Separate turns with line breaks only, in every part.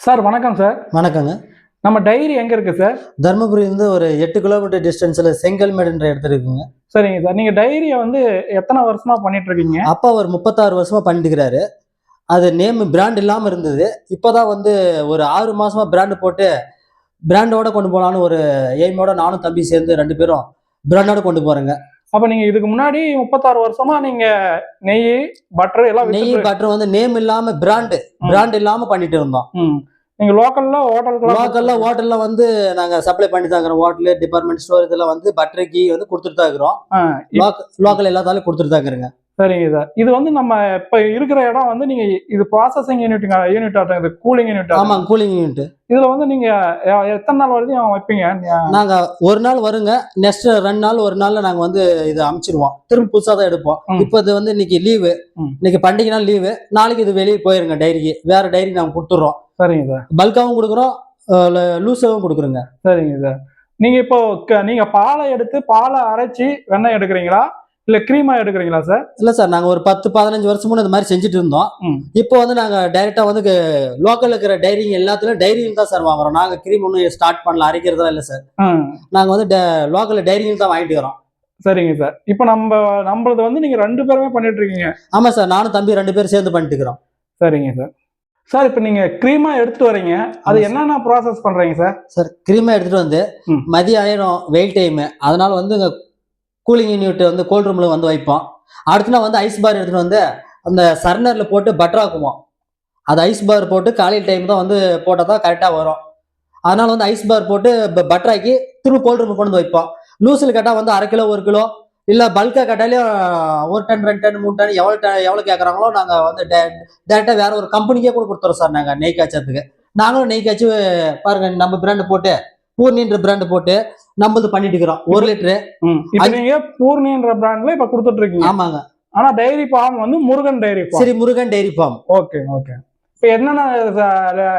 Sir வணக்கம் sir.
வணக்கங்க.
நம்ம டைரி எங்க இருக்கு சார்?
தருமபுரியிலிருந்து ஒரு எட்டு கிலோமீட்டர் டிஸ்டன்ஸில் செங்கல்மேடுன்ற இடத்துல இருக்குங்க.
சரிங்க சார். நீங்க டைரியை வந்து எத்தனை வருஷமா பண்ணிட்டு இருக்கீங்க
அப்பா ஒரு முப்பத்தாறு வருஷமா பண்ணிட்டுக்கிறாரு அது நேம் பிராண்ட் இல்லாமல் இருந்தது. இப்போதான் வந்து ஒரு ஆறு மாசமா பிராண்டு போட்டு பிராண்டோட கொண்டு போகலான்னு ஒரு எய்மோட நானும் தம்பி சேர்ந்து ரெண்டு பேரும் பிராண்டோட கொண்டு போறேங்க.
அப்ப நீங்க இதுக்கு முன்னாடி முப்பத்தாறு வருஷமா நீங்க நெய் பட்டர் எல்லாம்
நெய் பட்டர் வந்து நேம் இல்லாம பிராண்டு. பிராண்ட் இல்லாம பண்ணிட்டு இருந்தோம்
ம். நீங்க லோக்கல்ல ஹோட்டலுக்கு
லோக்கல்ல ஹோட்டல்ல வந்து நாங்க சப்ளை பண்ணி தான் இருக்கிறோம் ஹோட்டல் டிபார்ட்மெண்ட் ஸ்டோர் இதெல்லாம் வந்து பட்டர் கீ வந்து கொடுத்துட்டு தான் இருக்கிறோம் லோக்கல் எல்லாத்தாலும் கொடுத்துட்டு தான் இருக்கிறோங்க
சரிங்க சார். இது வந்து நம்ம இப்ப இருக்கிற இடம் வந்து நீங்க இது ப்ராசஸிங் யூனிட் யூனிட் ஆட்டம் இது கூலிங் யூனிட்
ஆமாங்க கூலிங் யூனிட்
இதுல வந்து நீங்க எ- எத்தனை நாள் வரைக்கும் வைப்பீங்க?
நாங்க ஒரு நாள் வருங்க நெக்ஸ்ட் ரெண்டு நாள் ஒரு நாள்ல நாங்க வந்து இதை அமுச்சிடுவோம் திரும்ப புதுசா தான் எடுப்போம். இப்போ இது வந்து இன்னைக்கு லீவு. இன்னைக்கு பண்டிகை நாள் லீவு நாளைக்கு இது வெளியே போயிருங்க டைரிக்கு வேற டைரி நாங்க கொடுத்துட்றோம்.
சரிங்க சார்.
பல்காவும் கொடுக்குறோம் லூஸாவும் கொடுக்குறோங்க.
சரிங்க சார். நீங்க இப்போ க- நீங்க பாலை எடுத்து பாலை அரைச்சி வெண்ணெய் எடுக்கிறீங்களா? இல்ல கிரீமா எடுக்கிறீங்களா சார்
இல்ல சார் நாங்க ஒரு பத்து பதினஞ்சு வருஷம் முன்ன இந்த மாதிரி செஞ்சுட்டு இருந்தோம். இப்போ வந்து நாங்க டைரக்டா வந்து லோக்கல்ல இருக்கிற டைரிங் எல்லாத்துலயும் டைரியும் தான் சார் வாங்குறோம். நாங்க கிரீம் ஒன்றும் ஸ்டார்ட் பண்ணல அரைக்கிறதா இல்ல சார். நாங்க வந்து லோக்கல்ல டைரியும் தான் வாங்கிட்டு வரோம்.
சரிங்க சார் இப்போ நம்ம நம்மளது வந்து நீங்க ரெண்டு பேருமே பண்ணிட்டு இருக்கீங்க.
ஆமா சார் நானும் தம்பி ரெண்டு பேரும் சேர்ந்து பண்ணிட்டு இருக்கிறோம்.
சரிங்க சார் சார் இப்போ நீங்க கிரீமா எடுத்துட்டு வரீங்க. அது என்னென்ன ப்ராசஸ் பண்றீங்க சார்
சார் கிரீமை எடுத்துட்டு வந்து. மதியம் ஆயிடும் வெயில் டைம் அதனால வந்து கூலிங் யூனிட் வந்து கோல்ட் ரூமில் வந்து வைப்போம். அடுத்த நாள் வந்து ஐஸ் பார் எடுத்துகிட்டு வந்து அந்த சர்னரில் போட்டு பட்டர் ஆக்குவோம். அது ஐஸ் பார் போட்டு காலையில் டைம் தான் வந்து போட்டால் தான் கரெக்டாக வரும். அதனால் வந்து ஐஸ் பார் போட்டு பட்டர் ஆக்கி திரும்ப கோல்ட் ரூமில் கொண்டு வந்து வைப்போம். லூஸில் கேட்டால் வந்து அரை கிலோ ஒரு கிலோ இல்லை பல்காக கேட்டாலையும் ஒரு டன் ரெண்டு டன் மூணு டன் எவ்வளோ டன் எவ்வளோ கேட்குறாங்களோ நாங்கள் வந்து டேரெக்டாக வேறு ஒரு கம்பெனிக்கே கூட கொடுத்துறோம் சார் நாங்கள் நெய் காய்ச்சதுக்கு நாங்களும் நெய் காய்ச்சி பாருங்கள் நம்ம பிராண்டு போட்டு பூர்ணின்ற பிராண்டு போட்டு நம்மளது பண்ணிட்டு இருக்கிறோம். ஒரு லிட்டரு.
இப்போ நீங்க பூர்ணின்ற பிராண்ட்ல இப்போ கொடுத்துட்டு இருக்கீங்க.
ஆமாங்க.
ஆனா டைரி ஃபார்ம் வந்து Murugan dairy farm
Sri Murugan dairy farm
okay okay. இப்போ என்னென்ன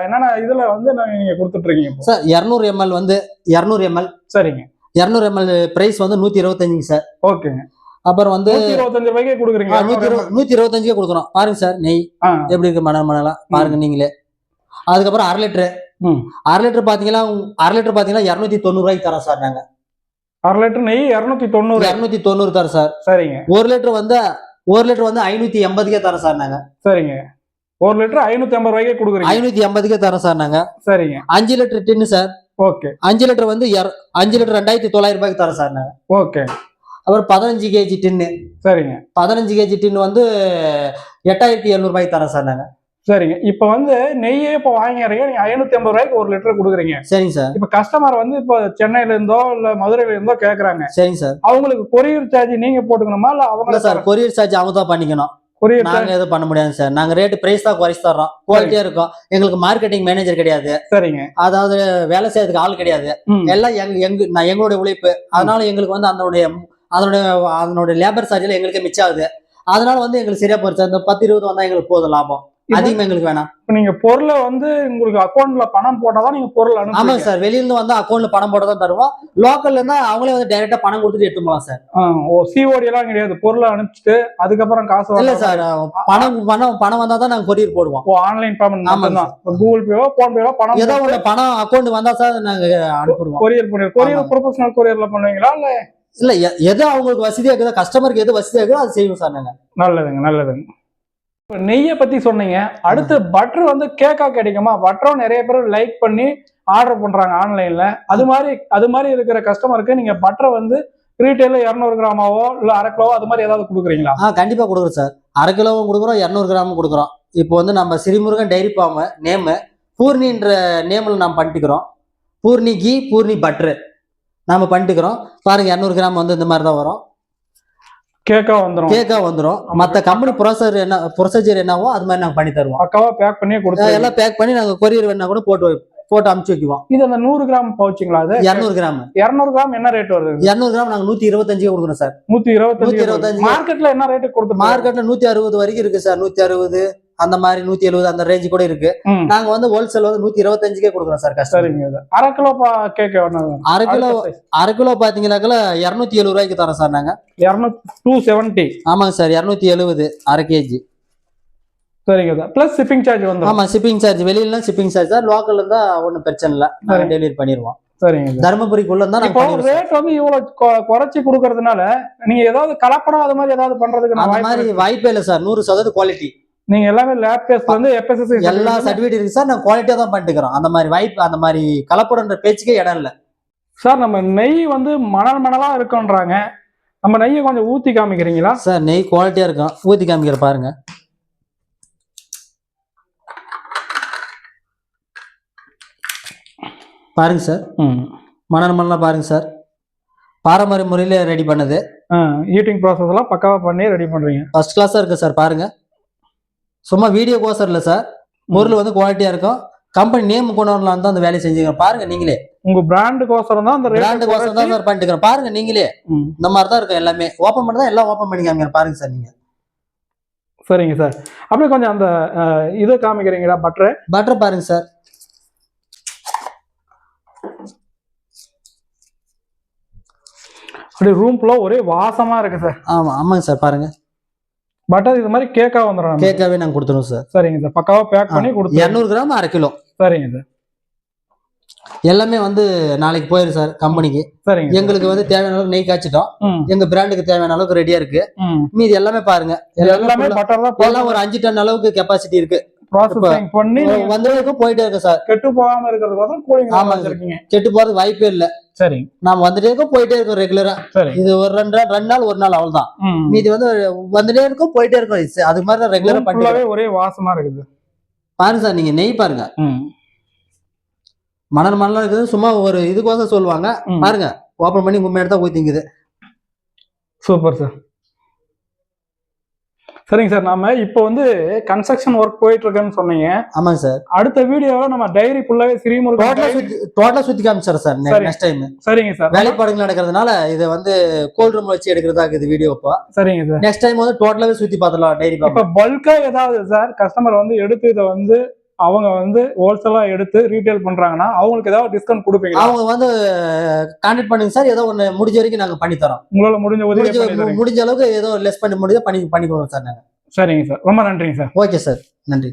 என்னென்ன இதுல வந்து நான் நீங்க கொடுத்துட்டு இருக்கீங்க
சார் இரநூறு எம்எல் வந்து இரநூறு எம்எல்
சரிங்க.
இரநூறு எம்எல் பிரைஸ் வந்து நூத்தி இருபத்தஞ்சுங்க சார்.
ஓகேங்க
அப்புறம் வந்து
இருபத்தஞ்சு ரூபாய்க்கே கொடுக்குறீங்க
நூத்தி இருபது நூத்தி இருபத்தஞ்சுக்கே கொடுக்குறோம். பாருங்க சார் நெய். எப்படி இருக்கு மணல் மணலாம் பாருங்க நீங்களே. அதுக்கப்புறம் அரை லிட்டரு. அரை லிட்டர் பாத்தீங்கன்னா அரை லிட்டர் பாத்தீங்கன்னா இரநூத்தி தொண்ணூறு ரூபாய்க்கு தரோம் சார் நாங்க.
அரை லிட்டர் நெய் இரநூத்தி தொண்ணூறு
இரநூத்தி தொண்ணூறு தரோம் சார்.
சரிங்க.
ஒரு லிட்டர் வந்து ஒரு லிட்டர் வந்து ஐநூத்தி எண்பதுக்கே தரோம் சார் நாங்க.
சரிங்க. ஒரு லிட்டர் ஐநூத்தி ஐம்பது ரூபாய்க்கே கொடுக்குறீங்க.
ஐநூத்தி எண்பதுக்கே தரோம் சார் நாங்க.
சரிங்க.
அஞ்சு லிட்டர் டின்னு சார்.
ஓகே.
அஞ்சு லிட்டர் வந்து அஞ்சு லிட்டர் ரெண்டாயிரத்தி தொள்ளாயிரம் ரூபாய்க்கு தரோம் சார் நாங்க.
ஓகே.
அப்புறம் பதினஞ்சு கேஜி டின்னு.
சரிங்க.
பதினஞ்சு கேஜி டின்னு வந்து எட்டாயிரத்தி எழுநூறு ரூபாய்க்கு தரோம் சார் நாங்க.
சரிங்க. இப்போ வந்து நெய்யே இப்போ வாங்கிறீங்க நீங்க ஐநூத்தி ஐம்பது ரூபாய்க்கு ஒரு லிட்டர் கொடுக்குறீங்க.
சரிங்க சார்.
இப்போ கஸ்டமர் வந்து இப்போ சென்னையில இருந்தோ இல்ல மதுரையில இருந்தோ கேக்குறாங்க.
சரிங்க சார்.
அவங்களுக்கு கொரியர் சார்ஜ் நீங்க போட்டுக்கணுமா? இல்ல அவங்க
சார் கொரியர் சார்ஜ் அவங்க தான் பண்ணிக்கணும்.
கொரியர்
நாங்க எதுவும் பண்ண முடியாது சார். நாங்க ரேட் பிரைஸ் தான் குறைச்சு தர்றோம். குவாலிட்டியா இருக்கும். எங்களுக்கு மார்க்கெட்டிங் மேனேஜர் கிடையாது.
சரிங்க.
அதாவது வேலை செய்யறதுக்கு ஆள் கிடையாது. எல்லாம் எங்க எங்க நான் எங்களுடைய உழைப்பு. அதனால எங்களுக்கு வந்து அதனுடைய அதனுடைய அதனுடைய லேபர் சார்ஜ்ல எங்களுக்கு மிச்சம் ஆகுது. அதனால வந்து எங்களுக்கு சரியா போச்சு அந்த பத்து இருபது வந்தா எங்களுக்கு போதும் லாபம். அதிகமா எங்களுக்கு வேணாம்.
இப்போ நீங்க பொருளை வந்து உங்களுக்கு அக்கௌண்ட்ல பணம் போட்டாதான் நீங்க பொருள்
ஆமாங்க
அனுப்புவீங்க
சார். வெளியில இருந்து வந்து அக்கௌண்ட்ல பணம் போட்டு தான் தருவோம். லோக்கல்ல இருந்தா அவங்களே வந்து டைரக்டா பணம் கொடுத்துட்டு எடுத்து போகலாம் சார்.
ஓ சிஓடி எல்லாம் கிடையாது. பொருளை அனுப்பிச்சிட்டு அதுக்கப்புறம் காசு
இல்ல சார். பணம் பணம் பணம் வந்தா தான் நாங்க கொரியர் போடுவோம்.
ஓ ஆன்லைன் பேமெண்ட் மட்டும்தான். இப்போ கூகுள் பேவோ போன் பேவோ பணம்
ஏதோ ஒண்ணு பணம் அக்கௌண்ட் வந்தா சார் நாங்க அனுப்பிடுவோம்.
கொரியர் பண்ணி கொரியர். ப்ரொஃபஷனல் கொரியர்ல பண்ணுவீங்களா இல்ல?
இல்ல எது அவங்களுக்கு வசதியா இருக்குதோ கஸ்டமருக்கு எது வசதியா இருக்குதோ அது செய்வோம் சார் நாங்க.
நல்லதுங்க நல்லதுங்க. இப்போ நெய்யை பத்தி சொன்னீங்க. அடுத்து பட்டர் வந்து கேக்கா கிடைக்குமா? பட்டரும் நிறைய பேர் லைக் பண்ணி ஆர்டர் பண்றாங்க ஆன்லைன்ல அது மாதிரி அது மாதிரி இருக்கிற கஸ்டமருக்கு நீங்க பட்டரை வந்து ரீட்டைல இரநூறு கிராமாவோ இல்ல அரை கிலோவோ அது மாதிரி ஏதாவது கொடுக்குறீங்களா?
ஆ கண்டிப்பா கொடுக்குறோம் சார். அரை கிலோவும் கொடுக்குறோம் இரநூறு கிராமும் கொடுக்குறோம். இப்போ வந்து நம்ம ஸ்ரீமுருகன் டைரி ஃபார்ம் நேமு பூர்ணின்ற நேமில் நாம் பண்ணிட்டுக்கிறோம் பூர்ணி கீ பூர்ணி பட்ரு நாம பண்ணிட்டுக்கிறோம் பாருங்க இரநூறு கிராம் வந்து இந்த மாதிரி தான் வரும்.
கேக்கா வந்துரும்.
கேக்கா வந்துடும் மற்ற கம்பெனி ப்ரொசர் என்ன ப்ரொசீஜர் என்னவோ அது மாதிரி நாங்கள் பண்ணி தருவோம்.
பக்காவா பேக் பண்ணி கொடுத்து
எல்லாம் பேக் பண்ணி நாங்கள் கொரியர் வேணா கூட போட்டு போட்டு அமுச்சு வைக்குவோம்.
இது அந்த நூறு கிராம் பவுச்சுங்களா அது
இரநூறு கிராம்.
இரநூறு கிராம் என்ன ரேட் வருது
இரநூறு கிராம் நாங்கள் நூற்றி இருபத்தஞ்சு கொடுக்குறோம் சார்.
நூத்தி இருபத்தஞ்சு
125.
மார்க்கெட்ல என்ன ரேட்டு கொடுத்து
மார்க்கெட்ல நூற்றி அறுபது வரைக்கும் இருக்கு சார். நூற்றி அறுபது அந்த மாதிரி நூற்றி எழுபது அந்த ரேஞ்சு கூட இருக்கு. நாங்க வந்து ஹோல்சேல் வந்து நூற்றி இருபத்தஞ்சுக்கே கொடுக்குறோம் சார் கஸ்டமர்
அரை கிலோ கேக்
அரை கிலோ அரை கிலோ பாத்தீங்கன்னாக்கா இரநூத்தி எழுபது ரூபாய்க்கு தரோம் சார் நாங்க.
டூ செவன்ட்டி
ஆமாங்க சார் இரநூத்தி எழுபது அரை கேஜி
சரிங்க சார் பிளஸ் ஷிப்பிங் சார்ஜ் வந்துடும்
ஆமா ஷிப்பிங் சார்ஜ் வெளியில ஷிப்பிங் சார்ஜ் தான் லோக்கல்ல இருந்தா ஒன்றும் பிரச்சனை இல்லை. நாங்கள். டெலிவரி பண்ணிடுவோம்
சரிங்க சார்
தருமபுரிக்குள்ள இருந்தா
இப்போ ரேட் வந்து இவ்வளவு குறைச்சி கொடுக்கறதுனால நீங்க ஏதாவது கலப்படம் அது மாதிரி ஏதாவது பண்றதுக்கு
அந்த
வாய்ப்பு
மாதிரி. வாய்ப்பே இல்லை சார் நூறு சதவீத குவாலிட்டி
நீங்க எல்லாமே லேப் டெஸ்ட் வந்து எஃப்எஸ்எஸ்சி
எல்லா சர்டிஃபிகேட் இருக்கு சார் நாங்கள் குவாலிட்டியாக தான் பண்ணிட்டுக்கிறோம். அந்த மாதிரி வாய்ப்பு அந்த மாதிரி கலப்படன்ற பேச்சுக்கே இடம் இல்லை.
சார் நம்ம நெய் வந்து மணல் மணலா இருக்குன்றாங்க. நம்ம நெய்யை கொஞ்சம் ஊத்தி காமிக்கிறீங்களா?
சார் நெய் குவாலிட்டியா இருக்கும். ஊத்தி காமிக்கிற பாருங்க. பாருங்க சார் மணல் மணலாம் பாருங்க சார் பாரம்பரிய முறையில ரெடி பண்ணது.
ஈட்டிங் ப்ராசஸ் எல்லாம் பக்காவா பண்ணி ரெடி பண்றீங்க.
ஃபர்ஸ்ட் கிளாஸா இருக்கு சார் பாருங்க. சும்மா வீடியோ கோசர் இல்லை சார் பொருள் வந்து குவாலிட்டியா இருக்கும். கம்பெனி நேம் கொண்டு வரலாம் தான் அந்த வேலையை செஞ்சுக்கிறோம். பாருங்க நீங்களே.
உங்க பிராண்டுக்கோசரம் தான் அந்த
பிராண்டு கோசம் தான் சார் பண்ணிட்டு. பாருங்க நீங்களே. இந்த மாதிரி தான் இருக்கும் எல்லாமே. ஓப்பன் பண்ணி தான் எல்லாம் ஓப்பன் பண்ணி காமிக்கிறேன் பாருங்க சார் நீங்க.
சரிங்க சார் அப்படியே கொஞ்சம் அந்த இது காமிக்கிறீங்களா? பட்டர்
பட்டர் பாருங்க சார்
அப்படியே ரூம் ஃபுல்லா ஒரே வாசமா இருக்கு சார்
ஆமா ஆமாங்க சார் பாருங்க
பட்டர் இது மாதிரி கேக்கா வந்துடும்.
கேக்காவே நாங்கள் கொடுத்துருவோம் சார்
சரிங்க சார் பக்காவா பேக் பண்ணி கொடுத்து
இரநூறு கிராம் அரை கிலோ.
சரிங்க சார்
எல்லாமே வந்து நாளைக்கு போயிடும் சார் கம்பெனிக்கு.
சரிங்க
எங்களுக்கு வந்து தேவையான அளவுக்கு நெய் காய்ச்சிட்டோம். எங்க பிராண்டுக்கு தேவையான அளவுக்கு ரெடியா இருக்கு. மீதி எல்லாமே பாருங்க. எல்லாமே
எல்லாமே
ஒரு அஞ்சு டன் அளவுக்கு கெப்பாசிட்டி இருக்கு.
ப்ராசஸிங் பண்ணி நீங்க
வந்ததுக்கும் போயிட்டே இருக்கு சார்
கெட்டு போகாம இருக்கிறதுக்கோசரம் கூலிங்
ஆமாங்க. கெட்டு போறதுக்கு வாய்ப்பே இல்ல.
சரி.
நாம வந்துட்டே இருக்கோம் போயிட்டே இருக்கோம் ரெகுலரா இது ஒரு ரெண்டு நாள் ரெண்டு நாள் ஒரு நாள் அவ்வளவுதான். மீதி வந்து வந்துட்டே இருக்கும் போயிட்டே இருக்கும். அது மாதிரி தான் ரெகுலரா
full-ஆவே ஒரே வாசமா இருக்குது.
பாருங்க சார் நீங்க நெய் பாருங்க. மணல் மணலா இருக்குது. சும்மா ஒரு இதுக்கோசம் சொல்லுவாங்க. பாருங்க ஓபன் பண்ணி உண்மை எடுத்தா ஊத்திங்குது
சூப்பர் சார். சரிங்க சார் நாம இப்போ வந்து கன்ஸ்ட்ரக்ஷன் ஒர்க் போயிட்டு இருக்குன்னு சொன்னீங்க.
ஆமாங்க சார்.
அடுத்த வீடியோவில் நம்ம டைரி ஃபுல்லாவே ஸ்ரீமுருகன்
டோட்டலா சுத்தி டோட்டலா சுத்தி காமிச்சார் சார்
சரி.
நெக்ஸ்ட் டைம்
சரிங்க சார்.
வேலைப்பாடுகள் நடக்கிறதுனால இதை வந்து கோல்ட் ரூம் வச்சு எடுக்கிறதா இருக்குது வீடியோ இப்போ.
சரிங்க சார்.
நெக்ஸ்ட் டைம் வந்து டோட்டலாவே சுத்தி பார்த்துலாம் டைரி
இப்ப பல்கா ஏதாவது சார் கஸ்டமர் வந்து எடுத்து இதை வந்து அவங்க வந்து ஹோல்சேலா எடுத்து ரீட்டைல் பண்றாங்கன்னா அவங்களுக்கு ஏதாவது டிஸ்கவுண்ட் கொடுப்பீங்களா?
அவங்க வந்து கான்டாக்ட் பண்ணுங்க சார். ஏதோ ஒன்று முடிஞ்ச வரைக்கும் நாங்கள் பண்ணி தரோம்.
உங்களால முடிஞ்ச உதவி
முடிஞ்ச அளவுக்கு ஏதோ லெஸ் பண்ணி முடிஞ்சா பண்ணி பண்ணி கொடுங்க சார் நாங்கள்
சரிங்க சார். ரொம்ப நன்றிங்க சார்.
Okay sir. நன்றி.